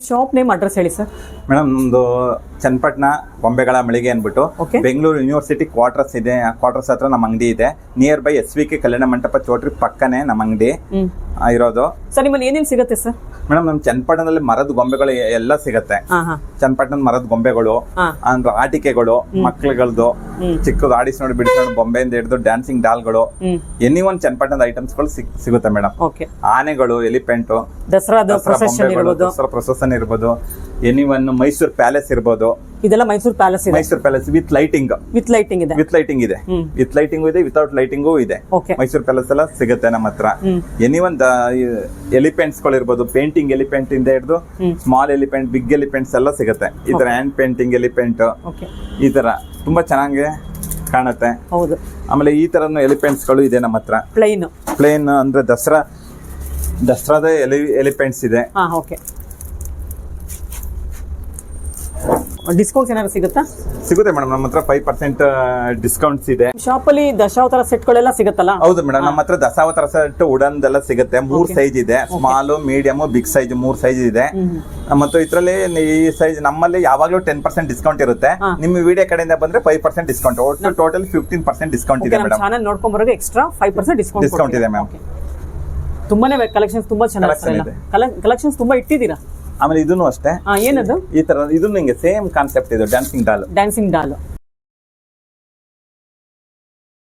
Shop name address ಹೇಳಿ sir madam ನಮ್ಮದು ಚನ್ನಪಟ್ಟಣ ಬೊಂಬೆಗಳ ಮಳಿಗೆ ಅಂದ್ಬಿಟ್ಟು ಬೆಂಗಳೂರು ಯೂನಿವರ್ಸಿಟಿ ಕ್ವಾರ್ಟರ್ಸ್ ಇದೆ. ಕ್ವಾರ್ಟರ್ಸ್ ಹತ್ರ ನಮ್ಮ ಅಂಗಡಿ ಇದೆ. Near by S V K ಕಲ್ಯಾಣ ಮಂಟಪ ಚೋಟ್ರಿ ಪಕ್ಕನೆ ನಮ್ಮ ಅಂಗಡಿ ಇರೋದು. ಸರ್ ನಿಮ್ಮಲ್ಲಿ ಏನೇನು ಸಿಗುತ್ತೆ ಸರ್? ಮೇಡಮ್ ನಮ್ಮ ಚನ್ನಪಟ್ಟಣದಲ್ಲಿ ಮರದ ಗೊಂಬೆಗಳು ಎಲ್ಲ ಸಿಗತ್ತೆ. ಚನ್ನಪಟ್ಟಣದ ಮರದ ಗೊಂಬೆಗಳು. ಅಂದ್ರೆ ಆಟಿಕೆಗಳು ಮಕ್ಳುಗಳದ್ದು. ಚಿಕ್ಕದು ಆಡಿಸ್ ನೋಡಿ ಬಿಡಿಸ್ಕೊಂಡು ಬೊಂಬೆಯಿಂದ ಹಿಡಿದು ಡ್ಯಾನ್ಸಿಂಗ್ ಡಾಲ್ಗಳು ಎನಿ ಒನ್ ಚನ್ನಪಟ್ಟಣದ ಐಟಮ್ಸ್ಗಳು ಗಳು ಸಿಗುತ್ತೆ ಮೇಡಮ್. ಆನೆಗಳು ಎಲಿಫೆಂಟು ಇರ್ಬೋದು. ದಸರಾ ಪ್ರೊಸೆಷನ್ ಇರ್ಬೋದು. ಎನಿ ಒನ್ ಮೈಸೂರು ಪ್ಯಾಲೇಸ್ ಇರ್ಬೋದು. ಇದೆಲ್ಲ ಮೈಸೂರು ಪ್ಯಾಲೇಸ್ ಇದೆ. Mysuru palace with lighting. With lighting ಇದೆ. ವಿತ್ ಲೈಟಿಂಗ್ ಇದೆ. ವಿತ್ ಲೈಟಿಂಗ್ ಇದೆ ವಿತೌಟ್ ಲೈಟಿಂಗು ಇದೆ. ಮೈಸೂರು ಪ್ಯಾಲೇಸ್ ಎಲ್ಲ ಸಿಗುತ್ತೆ ನಮ್ಮ ಹತ್ರ. ಎನಿ ಒನ್ ಎಲಿಫೆಂಟ್ಸ್ಗಳು ಇರ್ಬೋದು ಪೇಂಟಿಂಗ್ ಎಲಿಫೆಂಟ್ ಇಂದ ಹಿಡಿದು ಸ್ಮಾಲ್ ಎಲಿಫೆಂಟ್ ಬಿಗ್ ಎಲಿಫೆಂಟ್ಸ್ ಎಲ್ಲ ಸಿಗುತ್ತೆ. ಈ ತರ ಹ್ಯಾಂಡ್ ಪೇಂಟಿಂಗ್ ಎಲಿಫೆಂಟ್. ಈ ತರ ತುಂಬಾ ಚೆನ್ನಾಗಿ ಕಾಣುತ್ತೆ. ಹೌದು. ಆಮೇಲೆ ಈ ತರನು ಎಲಿಫೆಂಟ್ಸ್ಗಳು ಇದೆ ನಮ್ಮ ಹತ್ರ. ಪ್ಲೈನ್ ಪ್ಲೇನ್ ಅಂದ್ರೆ ದಸರಾ ದಸರಾದ ಎಲಿ ಎಲಿಫೆಂಟ್ಸ್ ಇದೆ. ಡಿಸ್ಕೌಂಟ್ಸ್ ಏನಾದ್ರು ಸಿಗುತ್ತಾ? ಸಿಗುತ್ತೆ ಮೇಡಮ್. ನಮ್ಮ ಹತ್ರ ಫೈವ್ ಪರ್ಸೆಂಟ್ ಡಿಸ್ಕೌಂಟ್ಸ್ ಇದೆ. ಶಾಪ್ ಅಲ್ಲಿ ದಶಾವತಾರ ಸೆಟ್ ಗಳೆಲ್ಲ ಸಿಗುತ್ತಲ್ಲ? ಹೌದು ಮೇಡಮ್. ನಮ್ಮ ಹತ್ರ ದಶಾವತಾರ ಸೆಟ್ ಉಡನ್ದೆಲ್ಲ ಸಿಗುತ್ತೆ. ಮೂರ್ ಸೈಜ್ ಇದೆ. ಸ್ಮಾಲ್ ಮೀಡಿಯಮ್ ಬಿಗ್ ಸೈಜ್ ಮೂರ್ ಸೈಜ್ ಇದೆ. ಮತ್ತು ಇದರಲ್ಲಿ ಈ ಸೈಜ್ ನಮ್ಮಲ್ಲಿ ಯಾವಾಗಲೂ ಟೆನ್ ಪರ್ಸೆಂಟ್ ಡಿಸ್ಕೌಂಟ್ ಇರುತ್ತೆ. ನಿಮ್ಮ ವಿಡಿಯೋ ಕಡೆಯಿಂದ ಬಂದ್ರೆ ಫೈವ್ ಪರ್ಸೆಂಟ್ ಡಿಸ್ಕೌಂಟ್ ಒಟ್ಟು ಟೋಟಲ್ ಫಿಫ್ಟೀನ್ ಪರ್ಸೆಂಟ್ ಡಿಸ್ಕೌಂಟ್ ಇದೆ ಮೇಡಮ್. ಚಾನಲ್ ನೋಡ್ಕೊಂಡ್ ಬರೋಕೆ extra five percent discount discount ಇದೆ, ಮ್ಯಾಮ್ ತುಂಬಾನೇ ಕಲೆಕ್ಷನ್ಸ್ ತುಂಬಾ Collection ಚೆನ್ನಾಗಿ ಇದೆ. ಕಲೆಕ್ಷನ್ಸ್ ತುಂಬಾ ಇಟ್ಟಿದ್ದೀರಾ? ಆಮೇಲೆ ಇದನ್ನು ಅಷ್ಟೇ. ಏನದು? ಈ ತರ ಇದನ್ನು ಹಿಂಗೆ ಸೇಮ್ ಕಾನ್ಸೆಪ್ಟ್ ಇದು ಡ್ಯಾನ್ಸಿಂಗ್ ಡಾಲ್ ಡ್ಯಾನ್ಸಿಂಗ್ ಡಾಲ್